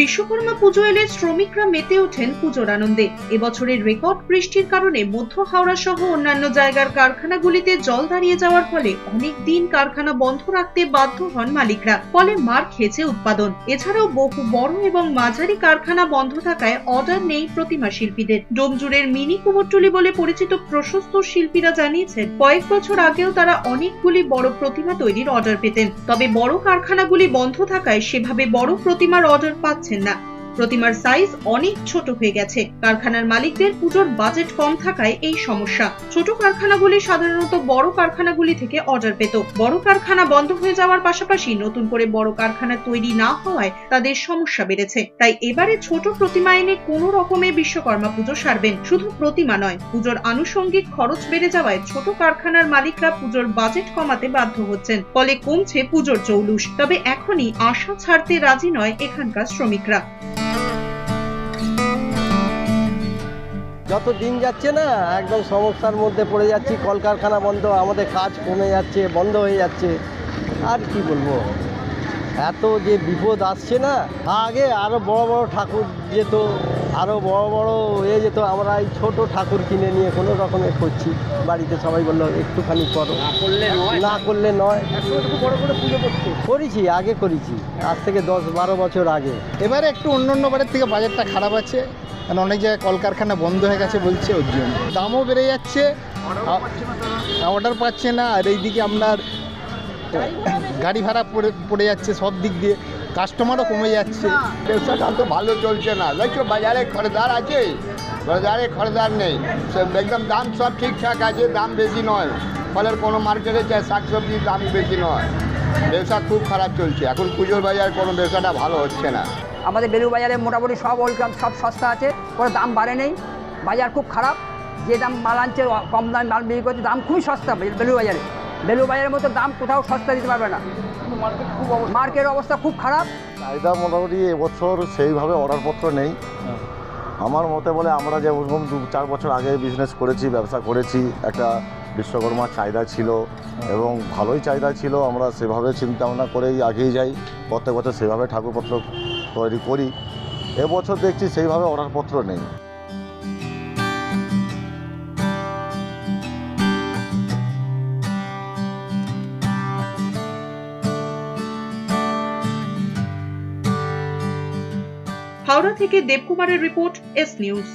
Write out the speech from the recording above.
বিশ্বকর্মা পুজো এলে শ্রমিকরা মেতে ওঠেন পুজোর আনন্দে। এবছরের রেকর্ড বৃষ্টির কারণে মধ্য হাওড়া সহ অন্যান্য জায়গার কারখানাগুলিতে জল দাঁড়িয়ে যাওয়ার ফলে অনেক দিন কারখানা বন্ধ রাখতে বাধ্য হন মালিকরা, ফলে মার খেয়েছে উৎপাদন। এছাড়াও বহু বড় এবং মাঝারি কারখানা বন্ধ থাকায় অর্ডার নেই প্রতিমা শিল্পীদের। ডোমজুড়ের মিনি কুমোরটুলি বলে পরিচিত প্রশস্ত শিল্পীরা জানিয়েছেন, কয়েক বছর আগেও তারা অনেকগুলি বড় প্রতিমা তৈরির অর্ডার পেতেন। তবে বড় কারখানাগুলি বন্ধ থাকায় সেভাবে বড় প্রতিমার অর্ডার পাচ্ছেন না প্রতিমার সাইজ অনেক ছোট হয়ে গেছে। কারখানার মালিকদের পুজোর বাজেট কম থাকায় এই সমস্যা। ছোট কারখানাগুলি সাধারণত বড় কারখানাগুলি থেকে অর্ডার পেত। বড় কারখানা বন্ধ হয়ে যাওয়ার পাশাপাশি নতুন করে বড় কারখানা তৈরি না হওয়ায় তাদের সমস্যা বেড়েছে। তাই এবারে ছোট প্রতিমা এনে কোনো রকমে বিশ্বকর্মা পুজো সারবেন। শুধু প্রতিমা নয়, পুজোর আনুষঙ্গিক খরচ বেড়ে যাওয়ায় ছোট কারখানার মালিকরা পুজোর বাজেট কমাতে বাধ্য হচ্ছেন। ফলে কমছে পুজোর চৌলুস। তবে এখনই আশা ছাড়তে রাজি নয় এখানকার শ্রমিকরা। যত দিন যাচ্ছে না একদম সমস্যার মধ্যে পড়ে যাচ্ছি কলকারখানা বন্ধ আমাদের কাজ কমে যাচ্ছে বন্ধ হয়ে যাচ্ছে। আর কি বলব? এত যে বিপদ আসছে না আগে আরও বড় বড় ঠাকুর যেত আরও বড় বড় এ যেত। আমরা এই ছোট ঠাকুর কিনে নিয়ে কোনো রকমে করছি। বাড়িতে সবাই বলল একটুখানি করো। না করলে নয়। করেছি আগে করেছি। আজ থেকে দশ বারো বছর আগে। এবারে একটু অন্য অন্য বারের থেকে বাজারটা খারাপ আছে। কারণ অনেক জায়গায় কলকারখানা বন্ধ হয়ে গেছে বলছে ওর জন্য। দামও বেড়ে যাচ্ছে অর্ডার পাচ্ছে না, আর এইদিকে আপনার গাড়ি ভাড়া পড়ে পড়ে যাচ্ছে সব দিক দিয়ে কাস্টমারও কমে যাচ্ছে। ব্যবসাটা তো ভালো চলছে না। দেখছ, বাজারে খরিদার আছে, বাজারে খরিদার নেই। একদম দাম সব ঠিকঠাক আছে, দাম বেশি নয়। ফলের কোনো মার্কেটে চাই শাক সবজির দাম বেশি নয়। ব্যবসা খুব খারাপ চলছে। এখন পুজোর বাজার কোনো ব্যবসাটা ভালো হচ্ছে না। আমাদের বেলু বাজারে মোটামুটি সব ওয়েলকাম সব সস্তা আছে, কোনো দাম বাড়ে নেই। বাজার খুব খারাপ। যে দাম মাল আনছে কম দাম মাল বিক্রি করছে, দাম খুবই সস্তা বেলু বাজারে। বেলু বাজারের মতো দাম কোথাও সস্তা দিতে পারবে না। মার্কেটের অবস্থা খুব খারাপ। চাহিদা মোটামুটি এবছর সেইভাবে অর্ডারপত্র নেই। আমার মতে বলে আমরা যে যেরকম দু, চার বছর আগে বিজনেস করেছি, ব্যবসা করেছি, একটা বিশ্বকর্মার চাহিদা ছিল এবং ভালোই চাহিদা ছিল। আমরা সেভাবে চিন্তা ভাবনা করেই আগেই যাই। প্রত্যেক বছর সেভাবে ঠাকুরপত্র তৈরি করি। এবছর দেখছি সেইভাবে অর্ডারপত্র নেই। হাওড়া থেকে দেবকুমারের রিপোর্ট এস নিউজ।